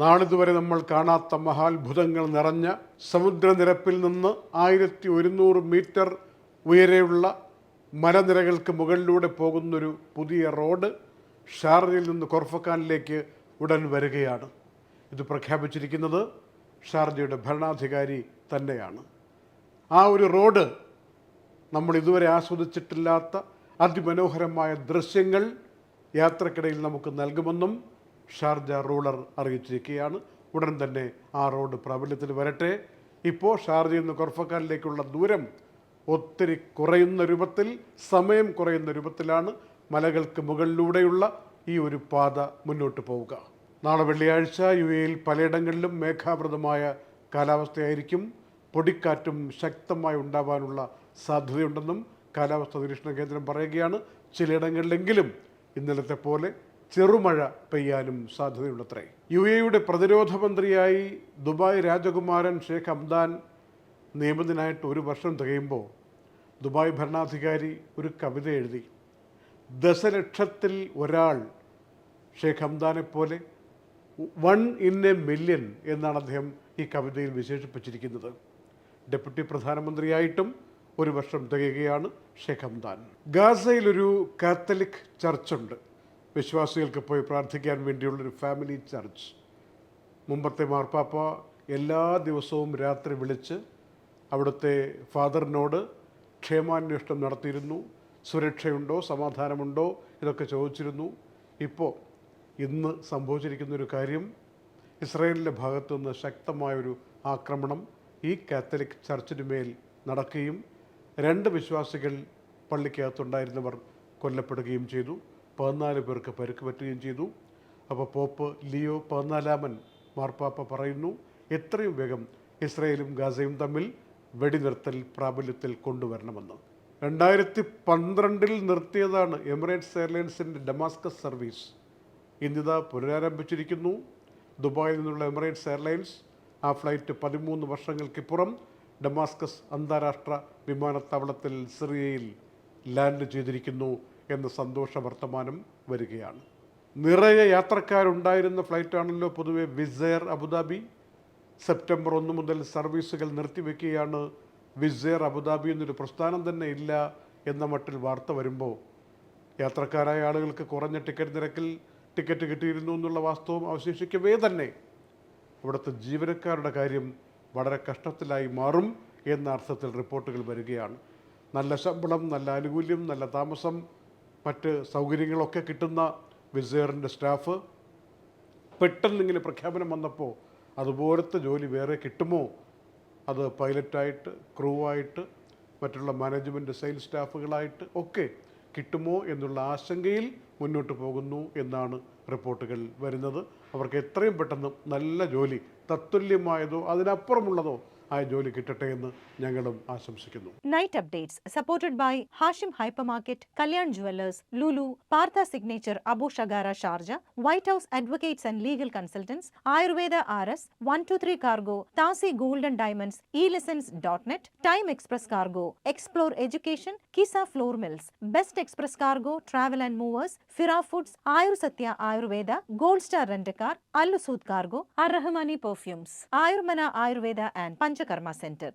നാളിതുവരെ നമ്മൾ കാണാത്ത മഹാത്ഭുതങ്ങൾ നിറഞ്ഞ സമുദ്രനിരപ്പിൽ നിന്ന് ആയിരത്തി ഒരുന്നൂറ് മീറ്റർ ഉയരെയുള്ള മലനിരകൾക്ക് മുകളിലൂടെ പോകുന്നൊരു പുതിയ റോഡ് ഷാർജയിൽ നിന്ന് കൊർഫക്കാനിലേക്ക് ഉടൻ വരികയാണ്. ഇത് പ്രഖ്യാപിച്ചിരിക്കുന്നത് ഷാർജയുടെ ഭരണാധികാരി തന്നെയാണ്. ആ ഒരു റോഡ് നമ്മൾ ഇതുവരെ ആസ്വദിച്ചിട്ടില്ലാത്ത അതിമനോഹരമായ ദൃശ്യങ്ങൾ യാത്രക്കിടയിൽ നമുക്ക് നൽകുമെന്നും ഷാർജ റൂളർ അറിയിച്ചിരിക്കുകയാണ്. ഉടൻ തന്നെ ആ റോഡ് പ്രാബല്യത്തിൽ വരട്ടെ. ഇപ്പോൾ ഷാർജയിൽ നിന്ന് കൊർഫക്കാനിലേക്കുള്ള ദൂരം ഒത്തിരി കുറയുന്ന രൂപത്തിൽ സമയം കുറയുന്ന രൂപത്തിലാണ് മലകൾക്ക് മുകളിലൂടെയുള്ള ഈ ഒരു പാത മുന്നോട്ട് പോവുക. നാളെ വെള്ളിയാഴ്ച യു എയിൽ പലയിടങ്ങളിലും മേഘാവൃതമായ കാലാവസ്ഥയായിരിക്കും. പൊടിക്കാറ്റും ശക്തമായി ഉണ്ടാവാനുള്ള സാധ്യതയുണ്ടെന്നും കാലാവസ്ഥാ നിരീക്ഷണ കേന്ദ്രം പറയുകയാണ്. ചിലയിടങ്ങളിലെങ്കിലും ഇന്നലത്തെ പോലെ ചെറുമഴ പെയ്യാനും സാധ്യതയുണ്ടത്രേ യു എയുടെ പ്രതിരോധ മന്ത്രിയായി ദുബായ് രാജകുമാരൻ ഷേഖ് ഹംദാൻ നിയമത്തിനായിട്ട് ഒരു വർഷം തികയുമ്പോൾ ദുബായ് ഭരണാധികാരി ഒരു കവിത എഴുതി ദശലക്ഷത്തിൽ ഒരാൾ ഷേഖ് ഹംദാനെ പോലെ വൺ ഇൻ എ മില്യൺ എന്നാണ് അദ്ദേഹം ഈ കവിതയിൽ വിശേഷിപ്പിച്ചിരിക്കുന്നത്. ഡെപ്യൂട്ടി പ്രധാനമന്ത്രിയായിട്ടും ഒരു വർഷം തികയുകയാണ് ഷേഖ് ഹംദാൻ ഗാസയിലൊരു കാത്തലിക് ചർച്ചുണ്ട്. വിശ്വാസികൾക്ക് പോയി പ്രാർത്ഥിക്കാൻ വേണ്ടിയുള്ളൊരു ഫാമിലി ചർച്ച് മുമ്പത്തെ മാർപ്പാപ്പ എല്ലാ ദിവസവും രാത്രി വിളിച്ച് അവിടുത്തെ ഫാദറിനോട് ക്ഷേമാന്വേഷണം നടത്തിയിരുന്നു. സുരക്ഷയുണ്ടോ? സമാധാനമുണ്ടോ? ഇതൊക്കെ ചോദിച്ചിരുന്നു. ഇപ്പോൾ ഇന്ന് സംഭവിച്ചിരിക്കുന്നൊരു കാര്യം ഇസ്രയേലിന്റെ ഭാഗത്തു നിന്ന് ശക്തമായൊരു ആക്രമണം ഈ കാത്തലിക് ചർച്ചിന് മേൽ നടക്കുകയും രണ്ട് വിശ്വാസികൾ പള്ളിക്കകത്തുണ്ടായിരുന്നവർ കൊല്ലപ്പെടുകയും ചെയ്തു. പതിനാല് പേർക്ക് പരുക്ക് പറ്റുകയും ചെയ്തു. അപ്പോൾ പോപ്പ് ലിയോ പതിനാലാമൻ മാർപ്പാപ്പ പറയുന്നു എത്രയും വേഗം ഇസ്രയേലും ഗാസയും തമ്മിൽ വെടിനിർത്തൽ പ്രാബല്യത്തിൽ കൊണ്ടുവരണമെന്ന്. രണ്ടായിരത്തി പന്ത്രണ്ടിൽ നിർത്തിയതാണ് എമിറേറ്റ്സ് എയർലൈൻസിന്റെ ഡമാസ്കസ് സർവീസ്. ഇന്നിതാ പുനരാരംഭിച്ചിരിക്കുന്നു. ദുബായിൽ നിന്നുള്ള എമിറേറ്റ്സ് എയർലൈൻസ് ആ ഫ്ലൈറ്റ് പതിമൂന്ന് വർഷങ്ങൾക്കിപ്പുറം ഡമാസ്കസ് അന്താരാഷ്ട്ര വിമാനത്താവളത്തിൽ സിറിയയിൽ ലാൻഡ് ചെയ്തിരിക്കുന്നു. എന്ന സന്തോഷ വർത്തമാനം വരികയാണ്. നിറയെ യാത്രക്കാരുണ്ടായിരുന്ന ഫ്ലൈറ്റാണല്ലോ പൊതുവെ വിസെയർ അബുദാബി. സെപ്റ്റംബർ ഒന്ന് മുതൽ സർവീസുകൾ നിർത്തിവെക്കുകയാണ് വിസെയർ അബുദാബി എന്നൊരു പ്രസ്ഥാനം തന്നെ ഇല്ല എന്ന മട്ടിൽ വാർത്ത വരുമ്പോൾ. യാത്രക്കാരായ ആളുകൾക്ക് കുറഞ്ഞ ടിക്കറ്റ് നിരക്കിൽ ടിക്കറ്റ് കിട്ടിയിരുന്നു എന്നുള്ള വാസ്തവം അവശേഷിക്കവേ തന്നെ. അവിടുത്തെ ജീവനക്കാരുടെ കാര്യം വളരെ കഷ്ടത്തിലായി മാറും എന്ന അർത്ഥത്തിൽ റിപ്പോർട്ടുകൾ വരികയാണ്. നല്ല ശമ്പളം നല്ല ആനുകൂല്യം നല്ല താമസം മറ്റ് സൗകര്യങ്ങളൊക്കെ കിട്ടുന്ന വിസയറിന്റെ സ്റ്റാഫ് പെട്ടെന്ന് ഇങ്ങനെ പ്രഖ്യാപനം വന്നപ്പോൾ അതുപോലത്തെ ജോലി വേറെ കിട്ടുമോ? അത് പൈലറ്റായിട്ട് ക്രൂ ആയിട്ട് മറ്റുള്ള മാനേജ്മെന്റ് സെയിൽസ് സ്റ്റാഫുകളായിട്ട് ഒക്കെ കിട്ടുമോ എന്നുള്ള ആശങ്കയിൽ മുന്നോട്ട് പോകുന്നു എന്നാണ് റിപ്പോർട്ടുകൾ വരുന്നത്. അവർക്ക് എത്രയും പെട്ടെന്ന് നല്ല ജോലി തത്തുല്യമായതോ അതിനപ്പുറമുള്ളതോ ആ ജോലി കിട്ടട്ടെ എന്ന് ഞങ്ങളും ആശംസിക്കുന്നു. Night updates supported by Hashim hypermarket Kalyan jewellers Lulu Partha signature Abu Abushagara Sharjah white house advocates and legal consultants Ayurveda R S one two three cargo താസി golden diamonds E lessons dot net time express cargo explore education Qissa flour mills best express cargo travel and movers ഫിറാ foods Ayur Satya Ayurveda gold star rent car അല്ലുസൂത് cargo അർഹമാനി perfumes Ayurmana Ayurveda and ప్రపంచ కర్మ centre